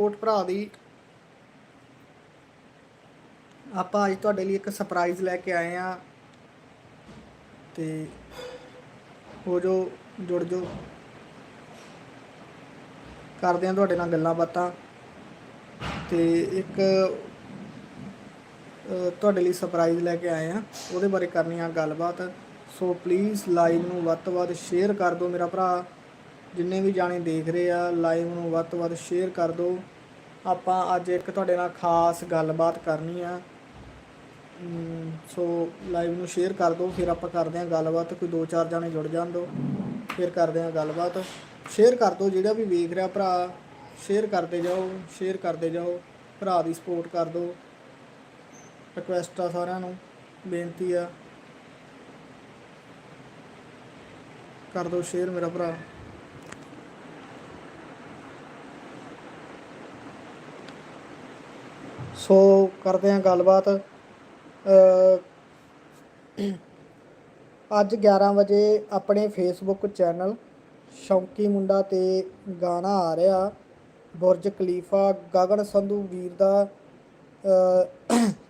ਕੋਟ ਭਰਾ ਦੀ। ਆਪਾਂ ਅੱਜ ਤੁਹਾਡੇ ਲਈ ਇੱਕ ਸਰਪ੍ਰਾਈਜ਼ ਲੈ ਕੇ ਆਏ ਆ ਤੇ ਹੋ ਜੋ ਜੁੜ ਜੋ। ਕਰਦੇ ਆ ਤੁਹਾਡੇ ਨਾਲ ਗੱਲਾਂ ਬਾਤਾਂ। ਤੇ ਇੱਕ ਤੁਹਾਡੇ ਲਈ ਸਰਪ੍ਰਾਈਜ਼ ਲੈ ਕੇ ਆਏ ਆ ਉਹਦੇ ਬਾਰੇ ਕਰਨੀ ਆ ਗੱਲਬਾਤ। ਸੋ ਪਲੀਜ਼ ਲਾਈਵ ਨੂੰ ਵੱਧ ਤੋਂ ਵੱਧ ਸ਼ੇਅਰ ਕਰ ਦਿਓ ਮੇਰਾ ਭਰਾ। ਜਿੰਨੇ ਵੀ ਜਾਣੇ ਦੇਖ ਰਹੇ ਆ ਲਾਈਵ ਨੂੰ ਵੱਧ ਤੋਂ ਵੱਧ ਸ਼ੇਅਰ ਕਰ ਦਿਓ। ਆਪਾਂ ਅੱਜ ਇੱਕ ਤੁਹਾਡੇ ਨਾਲ ਖਾਸ ਗੱਲਬਾਤ ਕਰਨੀ ਆ। ਸੋ ਲਾਈਵ ਨੂੰ ਸ਼ੇਅਰ ਕਰ ਦਿਓ, ਫਿਰ ਆਪਾਂ ਕਰਦੇ ਹਾਂ ਗੱਲਬਾਤ, ਕੋਈ ਦੋ ਚਾਰ ਜਾਣੇ ਜੁੜ ਜਾਣ ਦਿਓ ਫਿਰ ਕਰਦੇ ਹਾਂ ਗੱਲਬਾਤ। ਸ਼ੇਅਰ ਕਰ ਦਿਓ, ਜਿਹੜਾ ਵੀ ਵੇਖ ਰਿਹਾ ਭਰਾ ਸ਼ੇਅਰ ਕਰਦੇ ਜਾਓ ਸ਼ੇਅਰ ਕਰਦੇ ਜਾਓ, ਭਰਾ ਦੀ ਸਪੋਰਟ ਕਰ ਦਿਓ। ਰਿਕੁਐਸਟ ਆ ਸਾਰਿਆਂ ਨੂੰ, ਬੇਨਤੀ ਆ। ਕਰ ਦਿਓ ਸ਼ੇਅਰ ਮੇਰਾ ਭਰਾ। ਸੋ ਕਰਦੇ ਹਾਂ ਗੱਲਬਾਤ। ਅੱਜ 11 ਵਜੇ ਆਪਣੇ ਫੇਸਬੁੱਕ ਚੈਨਲ ਸ਼ੌਂਕੀ ਮੁੰਡਾ ਤੇ ਗਾਣਾ ਆ ਰਿਹਾ, ਬੁਰਜ ਖਲੀਫਾ ਗਗਨ ਸੰਧੂ ਵੀਰ ਦਾ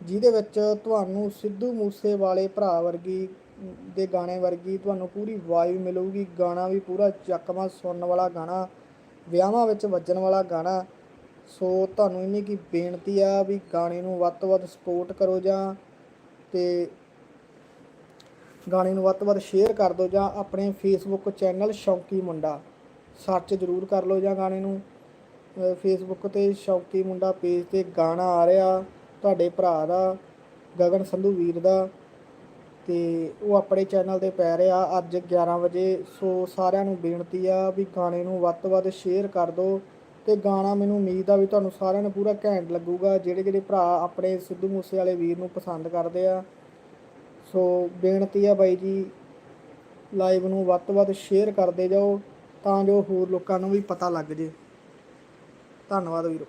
ਜਿਹਦੇ ਵਿੱਚ ਤੁਹਾਨੂੰ ਸਿੱਧੂ ਮੂਸੇ ਵਾਲੇ ਭਰਾ ਵਰਗੀ ਦੇ ਗਾਣੇ ਵਰਗੀ ਤੁਹਾਨੂੰ ਪੂਰੀ ਵਾਈਬ ਮਿਲੂਗੀ, ਗਾਣਾ ਵੀ ਪੂਰਾ ਚੱਕਵਾਂ ਸੁਣਨ ਵਾਲਾ ਗਾਣਾ, ਵਿਆਹਾਂ ਵਿੱਚ ਵੱਜਣ ਵਾਲਾ ਗਾਣਾ। ਸੋ ਤੁਹਾਨੂੰ ਇੰਨੀ ਕੀ ਬੇਨਤੀ ਆ ਵੀ ਗਾਣੇ ਨੂੰ ਵੱਧ ਤੋਂ ਵੱਧ ਸਪੋਰਟ ਕਰੋ ਜਾਂ ਤੇ ਗਾਣੇ ਨੂੰ ਵੱਧ ਤੋਂ ਵੱਧ ਸ਼ੇਅਰ ਕਰ ਦਿਓ ਜਾਂ ਆਪਣੇ ਫੇਸਬੁੱਕ ਚੈਨਲ ਸ਼ੌਂਕੀ ਮੁੰਡਾ ਸਰਚ ਜ਼ਰੂਰ ਕਰ ਲਓ ਜਾਂ ਗਾਣੇ ਨੂੰ। ਫੇਸਬੁੱਕ ਤੇ ਸ਼ੌਂਕੀ ਮੁੰਡਾ ਪੇਜ ਤੇ ਗਾਣਾ ਆ ਰਿਹਾ, ਤੁਹਾਡੇ ਭਰਾ ਦਾ, ਗਗਨ ਸੰਧੂ ਵੀਰ ਦਾ ਤੇ ਉਹ ਆਪਣੇ ਚੈਨਲ ਤੇ ਪੈ ਰਿਹਾ ਅੱਜ 11 ਵਜੇ। ਸੋ ਸਾਰਿਆਂ ਨੂੰ ਬੇਨਤੀ ਆ ਵੀ ਗਾਣੇ ਨੂੰ ਵੱਧ ਤੋਂ ਵੱਧ ਸ਼ੇਅਰ ਕਰ ਦਿਓ। ਤੇ ਗਾਣਾ ਮੈਨੂੰ ਉਮੀਦ ਆ ਵੀ ਤੁਹਾਨੂੰ ਸਾਰਿਆਂ ਨੂੰ ਪੂਰਾ ਘੈਂਟ ਲੱਗੂਗਾ। ਜਿਹੜੇ ਜਿਹੜੇ ਭਰਾ ਆਪਣੇ ਸਿੱਧੂ ਮੂਸੇ ਵਾਲੇ ਵੀਰ ਨੂੰ ਪਸੰਦ ਕਰਦੇ ਆ। ਸੋ ਬੇਨਤੀ ਆ ਬਾਈ ਜੀ ਲਾਈਵ ਨੂੰ ਵੱਧ ਤੋਂ ਵੱਧ ਸ਼ੇਅਰ ਕਰਦੇ ਜਾਓ ਤਾਂ ਜੋ ਹੋਰ ਲੋਕਾਂ ਨੂੰ ਵੀ ਪਤਾ ਲੱਗ ਜੇ। ਧੰਨਵਾਦ ਵੀਰੋ।